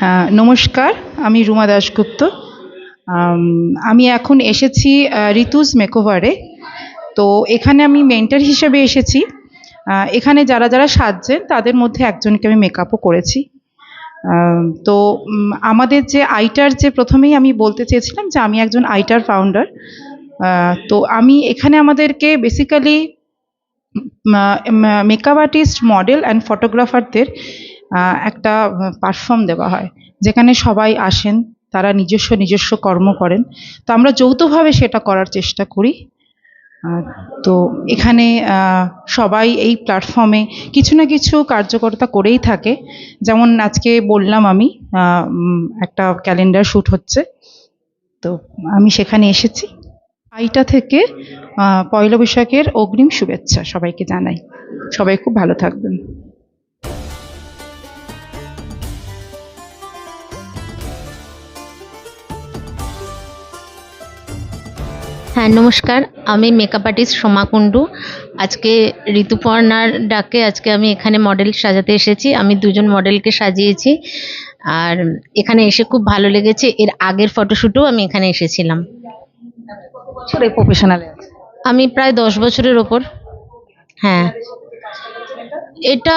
হ্যাঁ নমস্কার, আমি রুমা দাশগুপ্ত। আমি এখন এসেছি ঋতুজ মেকোভারে তো এখানে আমি মেন্টার হিসেবে এসেছি। এখানে যারা যারা সাজছেন, তাদের মধ্যে একজনকে আমি মেকআপও করেছি। তো আমাদের যে আইটার যে প্রথমেই আমি বলতে চেয়েছিলাম যে আমি একজন আইটার ফাউন্ডার তো আমি এখানে আমাদেরকে basically makeup artist model and ফটোগ্রাফারদের একটা পারফর্ম দেওয়া হয়। যেখানে সবাই আসেন, তারা নিজস্ব নিজস্ব কর্ম করেন। তো আমরা যৌথভাবে সেটা করার চেষ্টা করি। তো এখানে সবাই এই প্ল্যাটফর্মে কিছু না কিছু কার্যকর্তা করেই থাকে। যেমন আজকে বললাম আমি একটা ক্যালেন্ডার শ্যুট হচ্ছে। তো আমি সেখানে এসেছি। আইটা থেকে পয়লা বৈশাখের অগ্রিম শুভেচ্ছা সবাইকে জানাই। সবাই খুব ভালো থাকবেন। হ্যাঁ নমস্কার। আমি মেকআপ আর্টিস্ট সোমা কুণ্ডু। আজকে ঋতুপর্ণার ডাকে আজকে আমি এখানে মডেল সাজাতে এসেছি। আমি দুজন মডেলকে সাজিয়েছি। আর এখানে এসে খুব ভালো লেগেছে। এর আগের ফটোশ্যুটও আমি এখানে এসেছিলাম। আমি প্রায় দশ বছরের ওপর। হ্যাঁ। এটা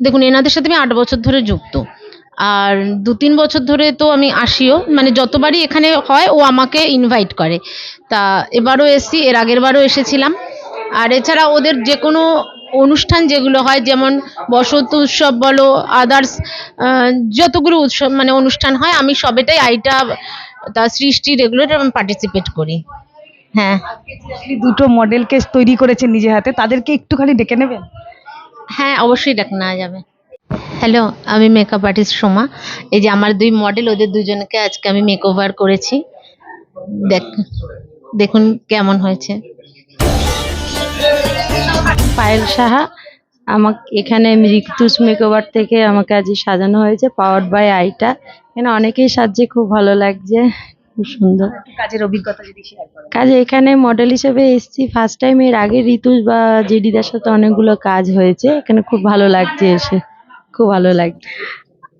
দেখুন এনাদের সাথে আমি আট বছর ধরে যুক্ত। আর দু তিন বছর ধরে তো আমি আসিও। মানে যতবারই এখানে হয় ও আমাকে ইনভাইট করে। তা এবারও এসছি এর আগেরবারও এসেছিলাম। আর এছাড়া ওদের যে কোনো অনুষ্ঠান যেগুলো হয় যেমন বসন্ত উৎসব বলো আদার্স যতগুলো উৎসব মানে অনুষ্ঠান হয় আমি সবেটাই আইটা তা সৃষ্টি রেগুলার আমি পার্টিসিপেট করি। হ্যাঁ। দুটো মডেলকে তৈরি করেছেন নিজে হাতে তাদেরকে একটুখানি ডেকে নেবেন? হ্যাঁ অবশ্যই ডেকে নেওয়া যাবে। হ্যালো আমি মেকআপ আর্টিস্ট সোমা। এই যে আমার দুই মডেল ওদের দুজনকে আজকে আমি মেক ওভার করেছি। দেখ দেখুন কেমন হয়েছে। পায়েল সাহা আমাকে এখানে ঋতুস মেকওভার থেকে আমাকে আজ সাজানো হয়েছে পাওয়ার বাই আইটা এখানে অনেকেই সাজছে খুব ভালো লাগছে খুব সুন্দর। কাজের অভিজ্ঞতা যদি শেয়ার কাজে এখানে মডেল হিসেবে এসেছি ফার্স্ট টাইম এর আগে ঋতুস বা জেডিদার সাথে অনেকগুলো কাজ হয়েছে এখানে খুব ভালো লাগছে এসে। খুব ভালো লাগে।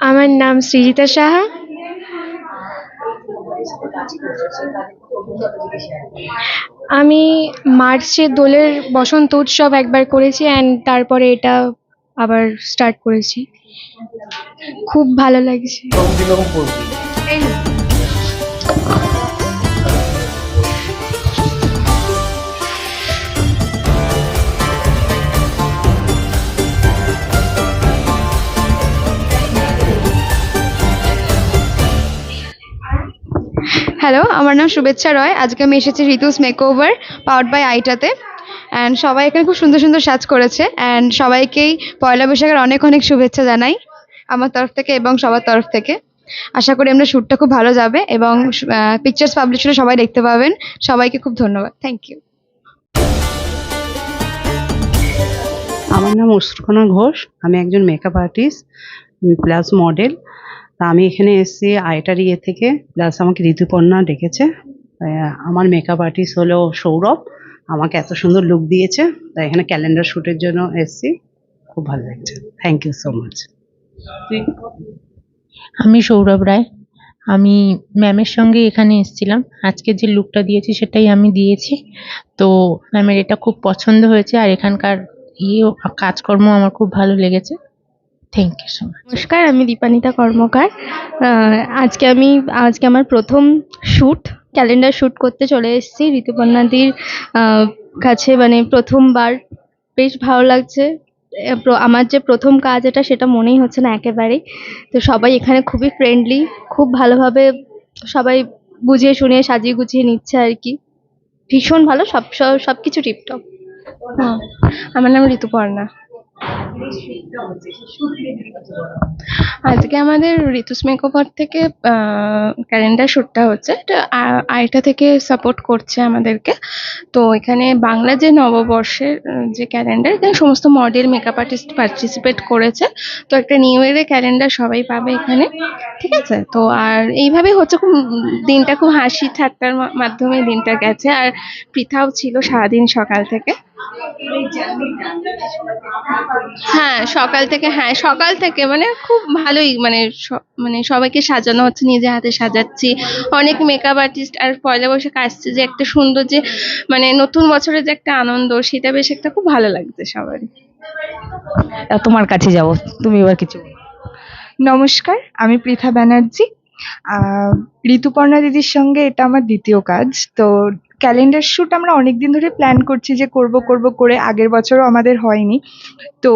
আমার নাম সৃজিতা সাহা। আমি মার্চে দোলের বসন্ত উৎসব একবার করেছি অ্যান্ড তারপরে এটা আবার স্টার্ট করেছি। খুব ভালো লাগছে। হ্যালো আমার নাম শুভেচ্ছা রয়। আজকে আমি এসেছি ঋতুস মেকওভার পাওয়ার্ড বাই আইটাতে। অ্যান্ড সবাই এখানে খুব সুন্দর সুন্দর সাজ করেছে। অ্যান্ড সবাইকেই পয়লা বৈশাখের অনেক অনেক শুভেচ্ছা জানাই আমার তরফ থেকে এবং সবার তরফ থেকে। আশা করি আমরা শ্যুটটা খুব ভালো যাবে এবং পিকচার্স পাবলিশ হলে সবাই দেখতে পাবেন। সবাইকে খুব ধন্যবাদ। থ্যাংক ইউ আমার নাম অশ্রুকণা ঘোষ। আমি একজন মেকআপ আর্টিস্ট প্লাস মডেল তা আমি এখানে এসেছি, আইটার ইয়ে থেকে। প্লাস আমাকে ঋতুপর্ণা ডেকেছে। আমার মেকআপ আর্টিস্ট হলো সৌরভ। আমাকে এত সুন্দর লুক দিয়েছে। তাই এখানে ক্যালেন্ডার শ্যুটের জন্য এসেছি। খুব ভালো লাগছে। থ্যাংক ইউ সো মাচ আমি সৌরভ রায়। আমি ম্যামের সঙ্গে এখানে এসেছিলাম। আজকে যে লুকটা দিয়েছি সেটাই আমি দিয়েছি। তো ম্যামের এটা খুব পছন্দ হয়েছে। আর এখানকার ইয়ে কাজকর্ম আমার খুব ভালো লেগেছে। থ্যাংক ইউ সো মাচ নমস্কার আমি দীপানিতা কর্মকার। আহ, আজকে আমি আজকে আমার প্রথম শ্যুট ক্যালেন্ডার শ্যুট করতে চলে এসেছি। ঋতুপর্ণাদির আহ, কাছে মানে প্রথমবার। বেশ ভালো লাগছে। আমার যে প্রথম কাজ এটা সেটা মনেই হচ্ছে না একেবারেই তো সবাই এখানে খুবই ফ্রেন্ডলি খুব ভালোভাবে সবাই বুঝিয়ে শুনিয়ে সাজিয়ে গুছিয়ে নিচ্ছে আর কি। ভীষণ ভালো সব সব সব কিছু টিপটপ আমার নাম ঋতুপর্ণা। আজকে আমাদের ঋতুস মেকওভার থেকে ক্যালেন্ডার শ্যুটটা হচ্ছে। এটা আইটা থেকে সাপোর্ট করছে আমাদেরকে। তো এখানে বাংলা যে নববর্ষের যে ক্যালেন্ডার এখানে সমস্ত মডেল মেকআপ আর্টিস্ট পার্টিসিপেট করেছে। তো একটা নিউ ইয়ারের ক্যালেন্ডার সবাই পাবে এখানে, ঠিক আছে? তো আর এইভাবে হচ্ছে খুব, দিনটা খুব হাসি ঠাট্টার মাধ্যমে দিনটা গেছে। আর পৃথাও ছিল সারাদিন সকাল থেকে। হ্যাঁ সকাল থেকে হ্যাঁ সকাল থেকে মানে খুব ভালোই মানে মানে সবাইকে সাজানো হচ্ছে নিজে হাতে সাজাচ্ছি। অনেক মেকআপ আর্টিস্ট আর পয়লা বৈশাখ আসছে যে একটা সুন্দর যে মানে নতুন বছরের যে একটা আনন্দ সেটা বেশ একটা খুব ভালো লাগছে সবারই তা তোমার কাছে যাব তুমি এবার কিছু নমস্কার আমি পৃথা ব্যানার্জি। আহ, ঋতুপর্ণা দিদির সঙ্গে এটা আমার দ্বিতীয় কাজ তো ক্যালেন্ডার শ্যুট আমরা অনেক দিন ধরে প্ল্যান করছি যে করব করব করে আগের বছরও আমাদের হয়নি। তো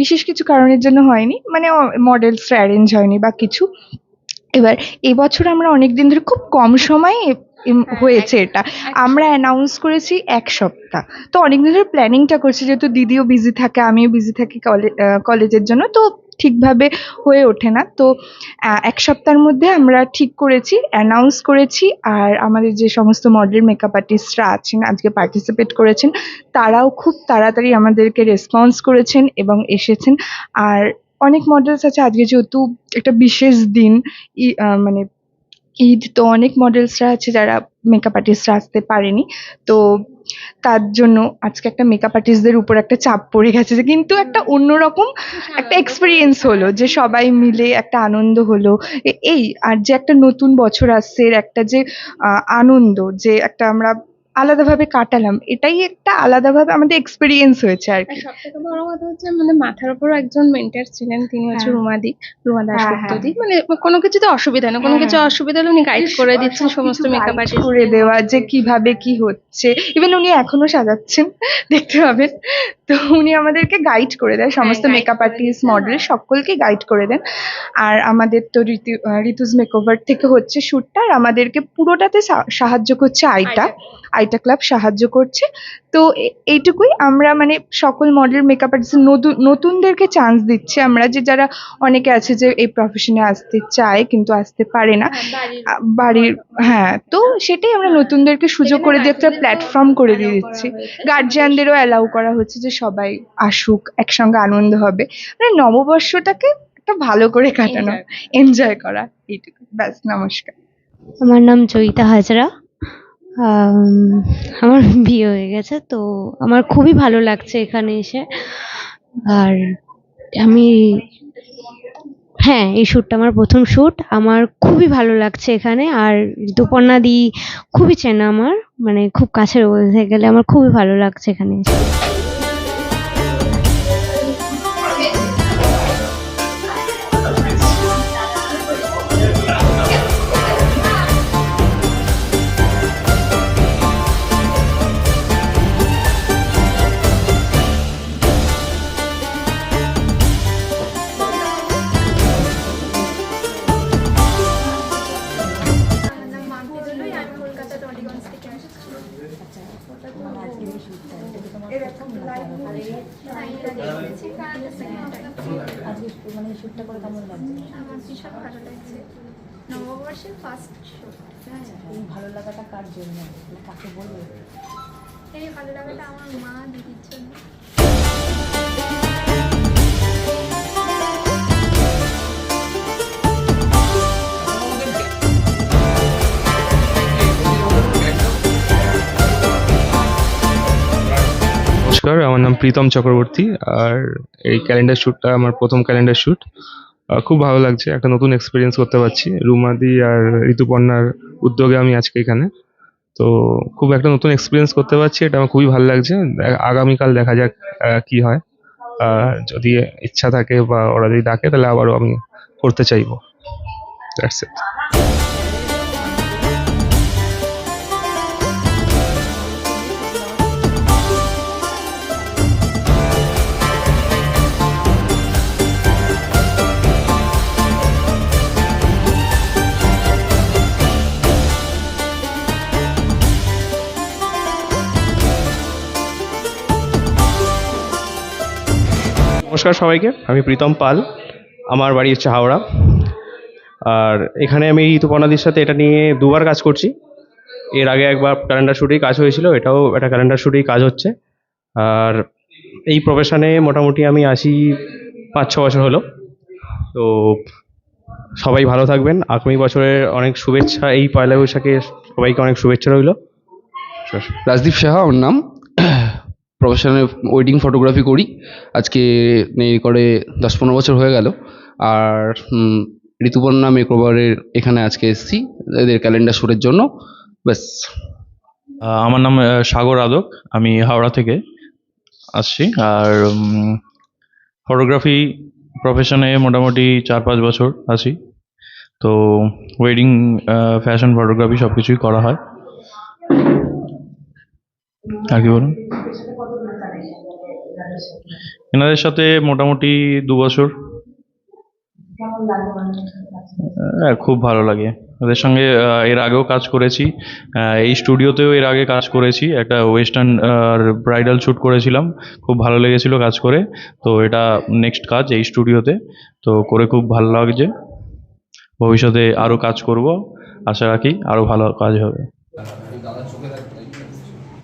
বিশেষ কিছু কারণের জন্য হয়নি। মানে মডেলসরা অ্যারেঞ্জ হয়নি বা কিছু। এবার এবছর আমরা অনেক দিন ধরে খুব কম সময়ে হয়েছে এটা। আমরা অ্যানাউন্স করেছি এক সপ্তাহ। তো অনেকদিন ধরে প্ল্যানিংটা করছি যেহেতু দিদিও বিজি থাকে আমিও বিজি থাকি কলেজের জন্য। তো ঠিকভাবে হয়ে ওঠে না। তো এক সপ্তাহের মধ্যে আমরা ঠিক করেছি অ্যানাউন্স করেছি আর আমাদের যে সমস্ত মডেল মেকআপ আর্টিস্টরা আছেন, আজকে পার্টিসিপেট করেছেন, তারাও খুব তাড়াতাড়ি আমাদেরকে রেসপন্স করেছেন এবং এসেছেন। আর অনেক মডেলস আছে, আজকে যেহেতু একটা বিশেষ দিন মানে ঈদ, তো অনেক মডেলসরা আছে যারা মেকআপ আর্টিস্টরা আসতে পারেনি। তো তার জন্য আজকে একটা মেকআপ আর্টিস্টদের উপর একটা চাপ পড়ে গেছে যে কিন্তু একটা অন্যরকম একটা এক্সপিরিয়েন্স হলো যে সবাই মিলে একটা আনন্দ হলো। এই আর যে একটা নতুন বছর আসছে এর একটা যে আহ, আনন্দ যে একটা আমরা আলাদাভাবে কাটালাম। এটাই একটা আলাদাভাবে আমাদের এক্সপিরিয়েন্স হয়েছে আর কি। বড় কথা হচ্ছে মানে মাথার উপরও একজন মেন্টার ছিলেন তিনি হচ্ছে হ্যাঁ। রুমাদি রুমা হ্যাঁ, দাসগুপ্ত হ্যাঁ। দি মানে কোনো কিছুতে অসুবিধা নেই কোনো হ্যাঁ। কিছু অসুবিধা হলে উনি গাইড করে দিচ্ছেন সমস্ত মেকআপ আর্টিস্ট করে দেওয়া যে কীভাবে কি হচ্ছে। ইভেন উনি এখনও সাজাচ্ছেন দেখতে পাবেন। তো উনি আমাদেরকে গাইড করে দেয় সমস্ত মেকআপ আর্টিস্ট মডেল সকলকে গাইড করে দেন। আর আমাদের তো ঋতু ঋতুজ মেকওভার থেকে হচ্ছে শ্যুটটা আর আমাদেরকে পুরোটাতে সাহায্য করছে আইটা আইটা ক্লাব সাহায্য করছে। তো এইটুকুই আমরা মানে সকল মডেল মেকআপ আর্টিস্ট নতুন নতুনদেরকে চান্স দিচ্ছি আমরা যে যারা অনেকে আছে যে এই প্রফেশনে আসতে চায় কিন্তু আসতে পারে না। বাড়ির হ্যাঁ তো সেটাই আমরা নতুনদেরকে সুযোগ করে দিয়ে একটা প্ল্যাটফর্ম করে দিয়ে দিচ্ছি। গার্জিয়ানদেরও অ্যালাউ করা হচ্ছে যে সবাই আসুক একসঙ্গে আনন্দ হবে। মানে নববর্ষটাকে একটা ভালো করে কাটানো এনজয় করা। এইটুকু ব্যাস নমস্কার। আমার নাম জয়িতা হাজরা। আমার বিয়ে হয়ে গেছে, তো আমার খুবই ভালো লাগছে এখানে এসে। আর আমি হ্যাঁ এই শ্যুটটা আমার প্রথম শ্যুট। আমার খুবই ভালো লাগছে এখানে, আর ঋতুপর্ণা দি খুবই চেনা আমার মানে খুব কাছের বলতে গেলে আমার খুবই ভালো লাগছে এখানে এসে। আমার ভীষণ ভালো লাগছে নববর্ষের ফার্স্ট লাগাটা কার জন্য কাকে বলব এই ভালো লাগাটা আমার মা দিদির জন্য। নমস্কার, আমার নাম প্রীতম চক্রবর্তী আর এই ক্যালেন্ডার শ্যুটটা আমার প্রথম ক্যালেন্ডার শ্যুট খুব ভালো লাগছে, একটা নতুন এক্সপিরিয়েন্স করতে পারছি। রুমাদি আর ঋতুপর্ণার উদ্যোগে আমি আজকে এখানে। তো খুব একটা নতুন এক্সপিরিয়েন্স করতে পারছি, এটা আমার খুবই ভালো লাগছে। আগামীকাল দেখা যাক কি হয়। যদি ইচ্ছা থাকে বা ওরা যদি ডাকে, তাহলে আবারও আমি করতে চাইব। দ্যাটস ইট নমস্কার সবাইকে, আমি প্রীতম পাল, আমার বাড়ি হচ্ছে হাওড়া। আর এখানে আমি ঋতুপর্ণাদির সাথে এটা নিয়ে দুবার কাজ করছি। এর আগে একবার ক্যালেন্ডার শুটেই কাজ হয়েছিল, এটাও একটা ক্যালেন্ডার শুটেই কাজ হচ্ছে। আর এই প্রফেশনে মোটামুটি আমি আসি পাঁচ ছ বছর হলো। তো সবাই ভালো থাকবেন। আগামী বছরের অনেক শুভেচ্ছা। এই পয়লা বৈশাখে সবাইকে অনেক শুভেচ্ছা রইল। রাজদীপ সাহা, ওর নাম। প্রফেশনাল ওয়েডিং ফটোগ্রাফি করি। আজকে এই করে দশ পনেরো বছর হয়ে গেল। আর ঋতুপর্ণা মেকওভারের এখানে আজকে এসেছি। এদের ক্যালেন্ডার শ্যুটের জন্য। ব্যাস। আমার নাম সাগর আদক। আমি হাওড়া থেকে আসছি। আর ফটোগ্রাফি প্রফেশনে মোটামুটি চার পাঁচ বছর আছি। তো ওয়েডিং ফ্যাশন ফটোগ্রাফি সব কিছুই করা হয়। আর কি বলুন? এনাদের সাথে মোটামুটি দু বছর। হ্যাঁ খুব ভালো লাগে। ওদের সঙ্গে এর আগেও কাজ করেছি। এই স্টুডিওতেও এর আগে কাজ করেছি। একটা ওয়েস্টার্ন আর ব্রাইডাল শ্যুট করেছিলাম। খুব ভালো লেগেছিল কাজ করে। তো এটা নেক্সট কাজ এই স্টুডিওতে। তো করে খুব ভালো লাগছে। ভবিষ্যতে আরও কাজ করব। আশা রাখি আরও ভালো কাজ হবে।